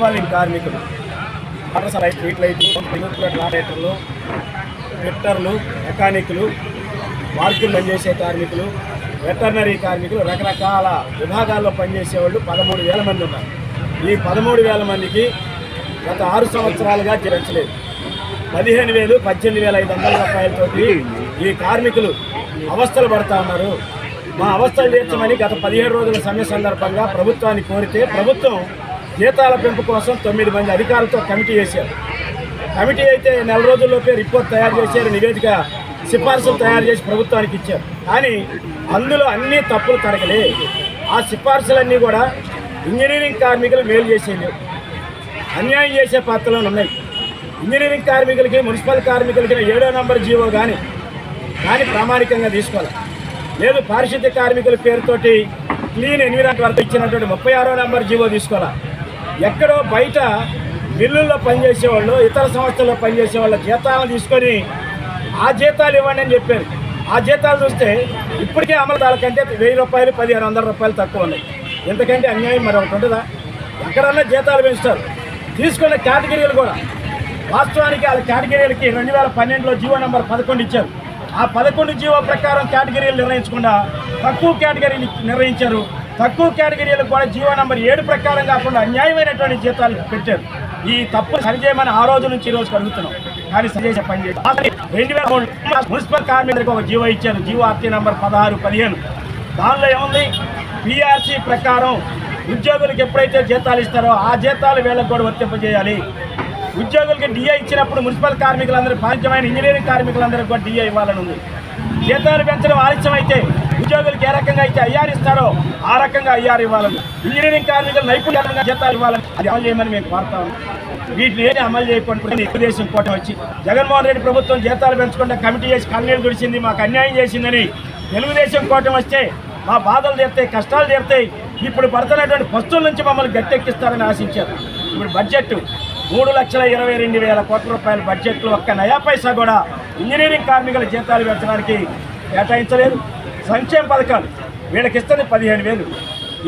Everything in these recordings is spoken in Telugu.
మున్సిపాలిటీ కార్మికులు. వాటర్ సప్లై స్ట్రీట్ లైట్లు ఆపరేటర్లు ఫిట్టర్లు మెకానిక్లు మార్కులు పనిచేసే కార్మికులు వెటర్నరీ కార్మికులు రకరకాల విభాగాల్లో పనిచేసే వాళ్ళు పదమూడు వేల మంది ఉన్నారు. ఈ పదమూడు వేల మందికి గత ఆరు సంవత్సరాలుగా పెంచలేదు పదిహేను వేలు పద్దెనిమిది వేల ఐదు వందల రూపాయలతోటి ఈ కార్మికులు అవస్థలు పడతా ఉన్నారు. మా అవస్థలు తీర్చమని గత పదిహేడు రోజుల సమయ సందర్భంగా ప్రభుత్వాన్ని కోరితే ప్రభుత్వం జీతాల పెంపు కోసం తొమ్మిది మంది అధికారులతో కమిటీ వేశారు. కమిటీ అయితే నెల రోజుల్లోపే రిపోర్ట్ తయారు చేశారు నివేదిక సిఫార్సులు తయారు చేసి ప్రభుత్వానికి ఇచ్చారు. కానీ అందులో అన్ని తప్పులు తరగలే. ఆ సిఫార్సులన్నీ కూడా ఇంజనీరింగ్ కార్మికులు మేలు చేసేవి అన్యాయం చేసే పాత్రలో ఉన్నాయి. ఇంజనీరింగ్ కార్మికులకి మున్సిపల్ కార్మికులకి ఏడో నంబర్ జీవో కానీ కానీ ప్రామాణికంగా తీసుకోవాలి. లేదు పారిశుద్ధ్య కార్మికుల పేరుతోటి క్లీన్ ఎన్విరాన్మెంట్ వరకు ఇచ్చినటువంటి ముప్పై ఆరో నంబర్ జీవో తీసుకోవాలా? ఎక్కడో బయట మిల్లుల్లో పనిచేసే వాళ్ళు ఇతర సంస్థల్లో పనిచేసే వాళ్ళ జీతాలను తీసుకొని ఆ జీతాలు ఇవ్వండి అని చెప్పారు. ఆ జీతాలు చూస్తే ఇప్పటికే అమలుదారుల కంటే వెయ్యి రూపాయలు పదిహేను వందల రూపాయలు తక్కువ ఉన్నాయి. ఎందుకంటే అన్యాయం మరి ఒకటి ఉంటుందా? ఎక్కడన్నా జీతాలు పెంచుతారు. తీసుకున్న కేటగిరీలు కూడా వాస్తవానికి వాళ్ళ కేటగిరీలకి రెండు వేల పన్నెండులో జీవో నెంబర్ పదకొండు ఇచ్చారు. ఆ పదకొండు జీవో ప్రకారం కేటగిరీలు నిర్ణయించకుండా తక్కువ కేటగిరీలు నిర్ణయించారు. తక్కువ కేటగిరీలకు కూడా జీవో నెంబర్ ఏడు ప్రకారం కాకుండా అన్యాయమైనటువంటి జీతాలు పెట్టారు. ఈ తప్పు సరిచేయమని ఆ రోజు నుంచి ఈ రోజు కలుగుతున్నాం. కానీ సరిచేసే పని చేయాలి రెండు వేల మున్సిపల్ కార్మికులకు ఒక జీవో ఇచ్చారు. జీవో ఆర్టీ నంబర్ పదహారు పదిహేను. దానిలో ఏముంది? పిఆర్సీ ప్రకారం ఉద్యోగులకు ఎప్పుడైతే జీతాలు ఇస్తారో ఆ జీతాలు వీళ్ళకి కూడా వర్తింపజేయాలి. ఉద్యోగులకి డిఏ ఇచ్చినప్పుడు మున్సిపల్ కార్మికులందరూ బాధ్యమైన ఇంజనీరింగ్ కార్మికులందరికీ కూడా డిఏ ఇవ్వాలని ఉంది. జీతాలు పెంచడం ఆలస్యం అయితే ఉద్యోగులకు ఏ రకంగా అయితే ఐఆర్ ఇస్తారో ఆ రకంగా ఐఆర్ ఇవ్వాలని. ఇంజనీరింగ్ కార్మికులు నైపుణ్యంగా జీతాలు ఇవ్వాలని అది అమలు చేయమని మేము కోరుతాం వీటిని ఏమి అమలు చేయకుండా తెలుగుదేశం కోటం వచ్చి జగన్మోహన్ రెడ్డి ప్రభుత్వం జీతాలు పెంచకుండా కమిటీ చేసి కన్నీళ్ళు తుడిచింది మాకు అన్యాయం చేసిందని తెలుగుదేశం కోటం వస్తే మా బాధలు తీరుతాయి కష్టాలు తీరుతాయి. ఇప్పుడు పడుతున్నటువంటి పస్తుల నుంచి మమ్మల్ని గట్టెక్కిస్తారని ఆశించారు. ఇప్పుడు బడ్జెట్ మూడు లక్షల ఇరవై రెండు వేల కోట్ల రూపాయల బడ్జెట్లో ఒక్క నయా పైసా కూడా ఇంజనీరింగ్ కార్మికుల జీతాలు పెంచడానికి కేటాయించలేదు. సంక్షేమ పథకాలు. వీళ్ళకి ఇస్తుంది పదిహేను వేలు.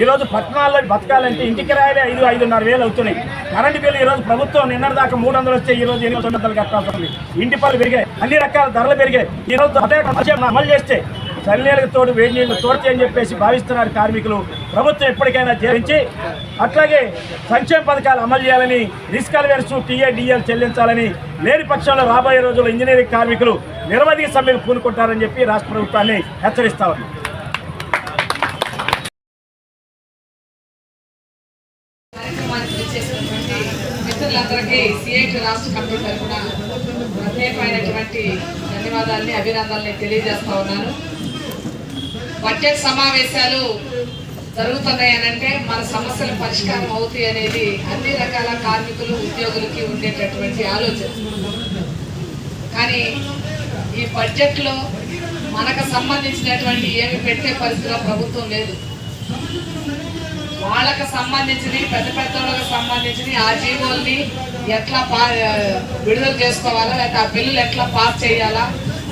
ఈరోజు పట్టణాల్లో బతకాలంటే ఇంటికి రాయలే ఐదు ఐదున్నర వేలు అవుతున్నాయి. కరెంటు బిల్లు ఈరోజు ప్రభుత్వం నిన్నటి దాకా మూడు వందలు వస్తే ఈరోజు ఎనిమిది వందలు కట్టాల్సి ఉంది ఇంటి పనులు పెరిగాయి అన్ని రకాల ధరలు పెరిగాయి. ఈ రోజు అదే అమలు చేస్తే చల్లనీళ్ళకి తోడు వేడి నీళ్ళు తోడితే అని చెప్పేసి భావిస్తున్నారు కార్మికులు. ప్రభుత్వం ఎప్పటికైనా చేరించి అట్లాగే సంక్షేమ పథకాలు అమలు చేయాలని రిస్క్ అలవేర్స్ టీఏడిఎల్ చెల్లించాలని లేని పక్షంలో రాబోయే రోజుల్లో ఇంజనీరింగ్ కార్మికులు నిరవధిక సమ్మెకు పూనుకుంటారని చెప్పి రాష్ట్ర ప్రభుత్వాన్ని హెచ్చరిస్తా ఉన్నాం. మిత్రులందరికీ సిఐటి రాష్ట్ర కమిటీ తరఫున ప్రత్యేకమైనటువంటి ధన్యవాదాలని అభినందనల్ని తెలియజేస్తా ఉన్నాను. బడ్జెట్ సమావేశాలు జరుగుతున్నాయనంటే మన సమస్యలు పరిష్కారం అవుతాయి అనేది అన్ని రకాల కార్మికులు ఉద్యోగులకి ఉండేటటువంటి ఆలోచన. కానీ ఈ బడ్జెట్లో మనకు సంబంధించినటువంటి ఏమి పెట్టే పరిస్థితిలో ప్రభుత్వం లేదు. వాళ్ళకు సంబంధించిన పెద్ద పెద్ద వాళ్ళకి సంబంధించిన ఆ జీవోల్ని ఎట్లా పా విడుదల చేసుకోవాలా లేకపోతే ఆ బిల్లులు ఎట్లా పాస్ చేయాలా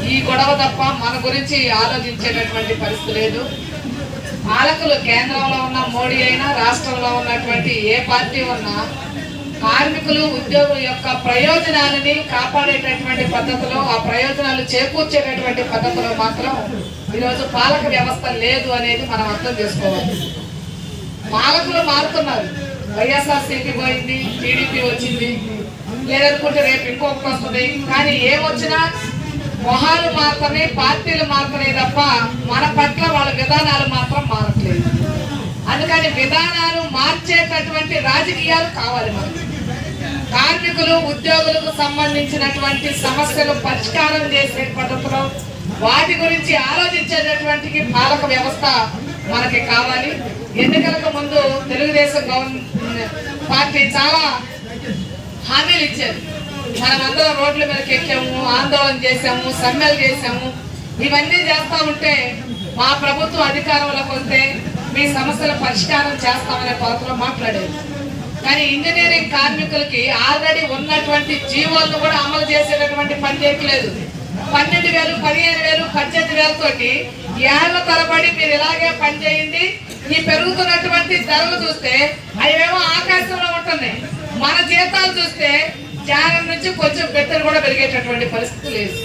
ఈ గొడవ తప్ప మన గురించి ఆలోచించేటటువంటి పరిస్థితి లేదు. పాలకులు కేంద్రంలో ఉన్న మోడీ అయినా రాష్ట్రంలో ఉన్నటువంటి ఏ పార్టీ ఉన్నా కార్మికులు ఉద్యోగుల యొక్క ప్రయోజనాలని కాపాడేటటువంటి పద్ధతిలో ఆ ప్రయోజనాలు చేకూర్చేటటువంటి పద్ధతిలో మాత్రం ఈరోజు పాలక వ్యవస్థ లేదు అనేది మనం అర్థం చేసుకోవాలి. పాలకులు మారుతున్నారు. వైఎస్ఆర్ సిపి పోయింది టీడీపీ వచ్చింది. లేదనుకుంటే రేపు ఇంకొకటి వస్తుంది. కానీ ఏమొచ్చినా మొహాలు మాత్రమే పార్టీలు మాత్రమే తప్ప మన పట్ల వాళ్ళ విధానాలు మాత్రం మారట్లేదు. అందుకని విధానాలు మార్చేటటువంటి రాజకీయాలు కావాలి మనకి. కార్మికులు ఉద్యోగులకు సంబంధించినటువంటి సమస్యలు పరిష్కారం చేసే పద్ధతిలో వాటి గురించి ఆలోచించేటటువంటి పాలక వ్యవస్థ మనకి కావాలి. ఎన్నికలకు ముందు తెలుగుదేశం గవర్నమెంట్ పార్టీ చాలా హామీలు ఇచ్చారు మనమందరం రోడ్ల మీదకి ఎక్కాము ఆందోళన చేశాము సమ్మెలు చేశాము. ఇవన్నీ చేస్తా ఉంటే మా ప్రభుత్వం అధికారంలోకి వస్తే మీ సమస్యల పరిష్కారం చేస్తామనే పాత్రలో మాట్లాడేది. కానీ ఇంజనీరింగ్ కార్మికులకి ఆల్రెడీ ఉన్నటువంటి జీవోలను కూడా అమలు చేసేటటువంటి పని చేయట్లేదు. పన్నెండు వేలు పదిహేను వేలు పద్దెనిమిది వేలతోటి ఏళ్ళ తరబడి మీరు ఇలాగే పనిచేయండి ఈ పెరుగుతున్నటువంటి ధరలు చూస్తే అవేమో ఆకాశంలో ఉంటున్నాయి. మన జీతాలు చూస్తే జానం నుంచి కొంచెం బెత్తలు కూడా పెరిగేటటువంటి పరిస్థితి లేదు.